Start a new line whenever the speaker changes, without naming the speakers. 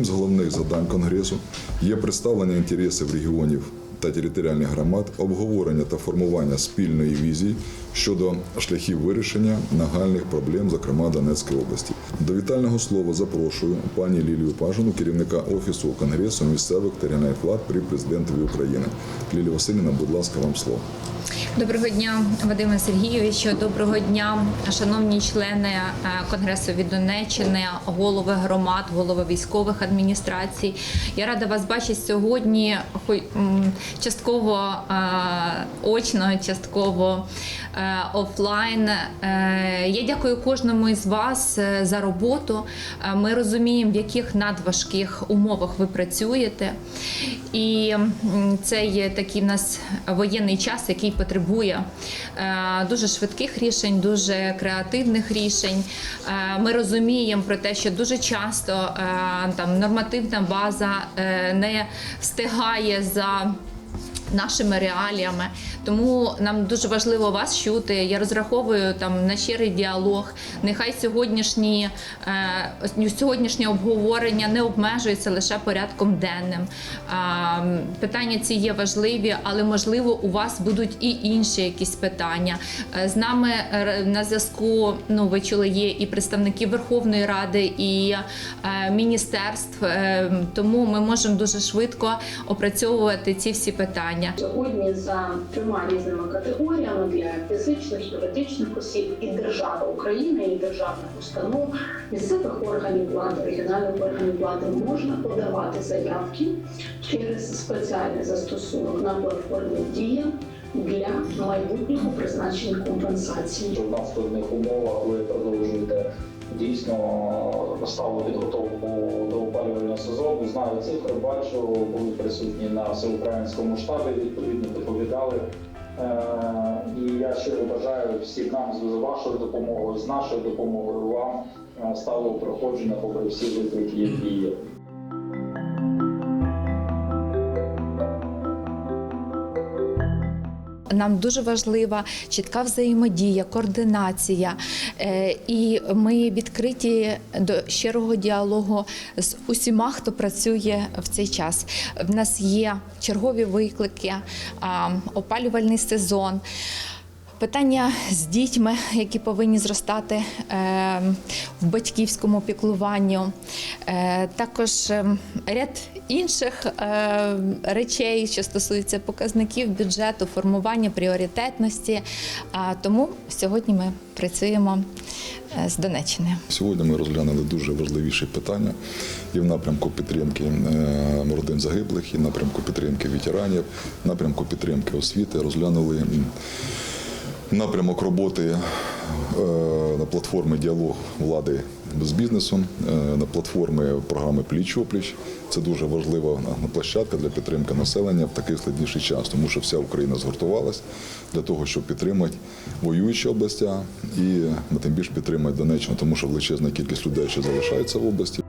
Одним з головних завдань конгресу є представлення інтересів регіонів та територіальних громад, обговорення та формування спільної візії щодо шляхів вирішення нагальних проблем, зокрема Донецької області. До вітального слова запрошую пані Лілію Пажину, керівника офісу Конгресу місцевих та регіональних влад при президентові України. Лілія Васильівна, будь ласка, вам слово.
Доброго дня, Вадиме Сергійовичу. Доброго дня, шановні члени е, Конгресу від Донеччини, голови громад, голови військових адміністрацій. Я рада вас бачити сьогодні, частково е, очно, частково е, офлайн. Е, Я дякую кожному із вас за роботу. Ми розуміємо, в яких надважких умовах ви працюєте. І це є такий в нас воєнний час, який потребує дуже швидких рішень, дуже креативних рішень. Ми розуміємо про те, що дуже часто там нормативна база не встигає за. Нашими реаліями, тому нам дуже важливо вас чути. Я розраховую там на щирий діалог. Нехай сьогоднішні е, сьогоднішнє обговорення не обмежується лише порядком денним. Питання ці є важливі, але можливо у вас будуть і інші якісь питання. Е, з нами е, на зв'язку. Ну ви чули, є і представники Верховної Ради, і міністерств. Тому ми можемо дуже швидко опрацьовувати ці всі питання.
Сьогодні за трьома різними категоріями для фізичних, юридичних осіб і держави України, і державних установ, місцевих органів влади, регіональних органів влади можна подавати заявки через спеціальний застосунок на платформі Дія для майбутнього призначення компенсації.
в нас в складних умовах ви продовжуєте дійсно підготовку до опалювального сезону. Знаю цифри, бачу, були присутні на всеукраїнському штабі, відповідно доповідали. Е, І я щиро бажаю всім нам з вашою допомогою, з нашою допомогою вам стало проходження попри всі виклики, які є.
Нам дуже важлива чітка взаємодія, координація, Е, і ми відкриті до щирого діалогу з усіма, хто працює в цей час. В нас є чергові виклики, опалювальний сезон. Питання з дітьми, які повинні зростати е, в батьківському піклуванню, е, також е, ряд інших е, речей, що стосуються показників бюджету, формування пріоритетності. А тому сьогодні ми працюємо е, з Донеччини.
Сьогодні ми розглянули дуже важливіші питання і в напрямку підтримки родин загиблих, і в напрямку підтримки ветеранів, в напрямку підтримки освіти. Розглянули напрямок роботи е, на платформі діалог влади з бізнесом, е, на платформі програми Пліч опліч. Це дуже важлива площадка для підтримки населення в такий складніший час, тому що вся Україна згуртувалась для того, щоб підтримати воюючі області і тим більше підтримати Донеччину, тому що величезна кількість людей ще залишається в області.